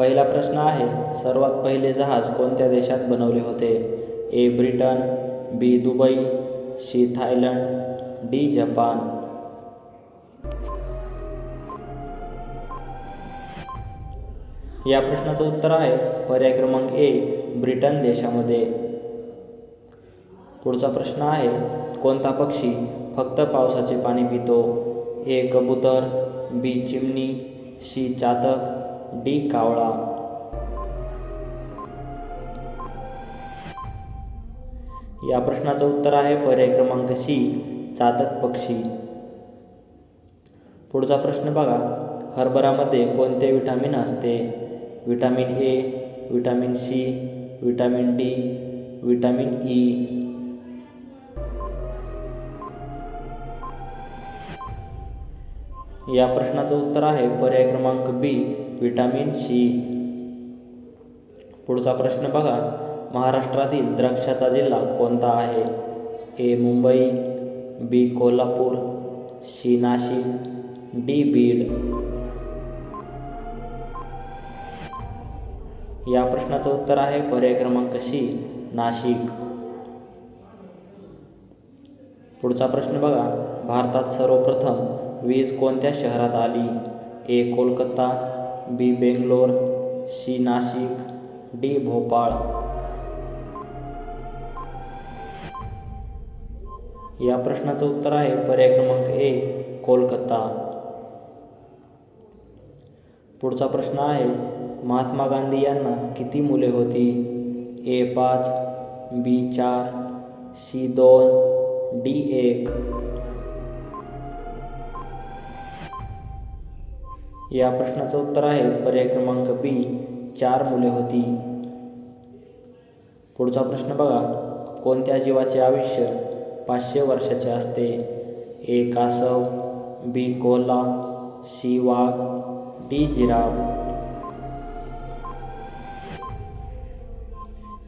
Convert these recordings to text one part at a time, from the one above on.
पहिला प्रश्न आहे सर्वात पहिले जहाज कोणत्या देशात बनवले होते? A Britain B Dubai C Thailand D Japan. या प्रश्नाचं उत्तर आहे पर्याय क्रमांक ए ब्रिटन देशामध्ये. पुढचा प्रश्न आहे कोणता पक्षी फक्त पावसाचे पाणी पितो? ए कबूतर बी चिमणी सी चातक डी कावळा. या प्रश्नाचं उत्तर आहे पर्याय क्रमांक सी चातक पक्षी. पुढचा प्रश्न बघा. हरभरामध्ये कोणते विटामिन असते? Vitamin A vitamin C vitamin D vitamin E या प्रश्नाचं उत्तर आहे पर्याय क्रमांक बी व्हिटॅमिन सी. पुढचा प्रश्न बघा. महाराष्ट्रातील द्राक्षाचा जिल्हा कोणता आहे? A. Mumbai B. Kolhapur C. Nashik D. Beed. या प्रश्नाचं उत्तर आहे पर्याय क्रमांक सी नाशिक. पुढचा प्रश्न बघा. भारतात सर्वप्रथम वीज कोणत्या शहरात आली? A. Kolkata B Bangalore C Nashik D Bhopal. या प्रश्नाचं उत्तर आहे पर्याय क्रमांक ए कोलकाता. पुढचा प्रश्न आहे महात्मा गांधी यांना किती मुले होती? ए पाच बी चार सी दोन डी एक. या प्रश्नाचं उत्तर आहे. पर्याय क्रमांक बी चार मुले होती. पुढचा प्रश्न बघा. कोणत्या जीवाचे आयुष्य पाचशे वर्षाचे असते? ए कासव. B Cola. सी वाघ. डी जिराव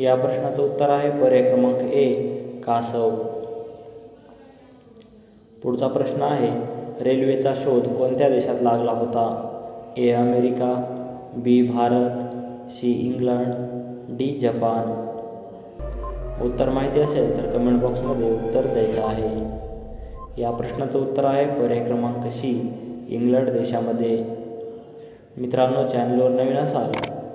या प्रश्नाचं उत्तर आहे. पर्याय क्रमांक ए कासव. पुढचा प्रश्न आहे. रेल्वेचा शोध कोणत्या देशात लागला होता? A America B Bharat C England D Japan? उत्तर माहिती असेल तर कमेंट बॉक्समध्ये उत्तर द्यायचं आहे. या प्रश्नाचं उत्तर आहे पर्याय क्रमांक सी इंग्लंड देशामध्ये. मित्रांनो चॅनलवर नवीन असाल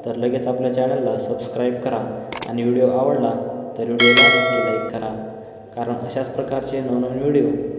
तर लगेच आपल्या चॅनलला सबस्क्राईब करा आणि व्हिडिओ आवडला तर व्हिडिओला नक्की लाईक करा. कारण अशाच प्रकारचे नवनवीन व्हिडिओ